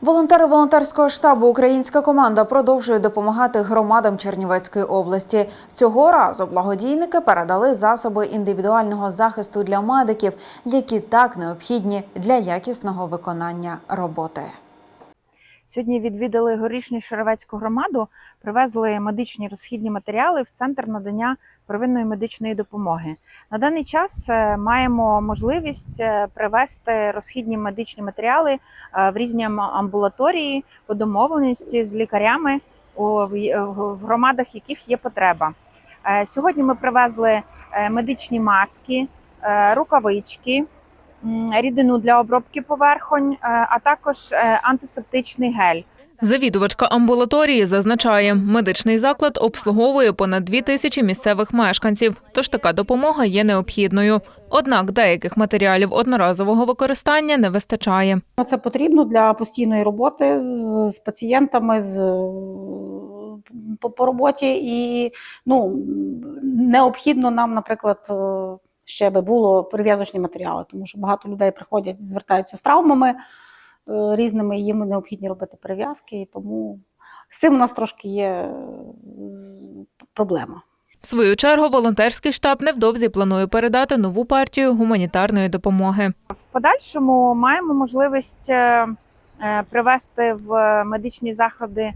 Волонтери волонтерського штабу Українська команда продовжує допомагати громадам Чернівецької області. Цього разу благодійники передали засоби індивідуального захисту для медиків, які так необхідні для якісного виконання роботи. Сьогодні відвідали горішню Шеровецьку громаду, привезли медичні розхідні матеріали в центр надання первинної медичної допомоги. На даний час е, маємо можливість е, привезти розхідні медичні матеріали е, в різні амбулаторії по домовленості з лікарями в- громадах, яких є потреба. Сьогодні ми привезли медичні маски, рукавички рідину для обробки поверхонь, е, а також е, антисептичний гель. Завідувачка амбулаторії зазначає, медичний заклад обслуговує понад дві тисячі місцевих мешканців, тож така допомога є необхідною. Однак деяких матеріалів одноразового використання не вистачає. Ну, Це потрібно для постійної роботи з, з пацієнтами з, по, по роботі, і ну, необхідно нам, наприклад, е, ще би було перев'язочні матеріали, тому що багато людей приходять, звертаються з травмами е, різними, і їм необхідні робити перев'язки, і тому з цим у нас трошки є е, проблема. В свою чергу волонтерський штаб невдовзі планує передати нову партію гуманітарної допомоги. В подальшому маємо можливість е, привести в медичні заходи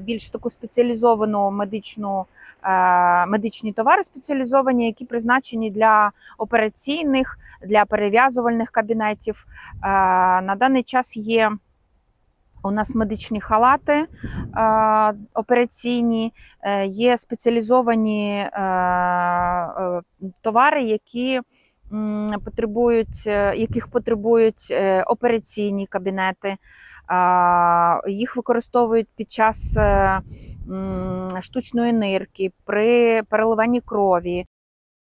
більш таку спеціалізовану медичну е, медичні товари спеціалізовані, які призначені для операційних, для перев'язувальних кабінетів. Е, На даний час є. У нас медичні халати е, операційні, е, є спеціалізовані е, е, товари, які потребують, е, яких потребують е, операційні кабінети. Їх використовують під час е, штучної нирки, при переливанні крові,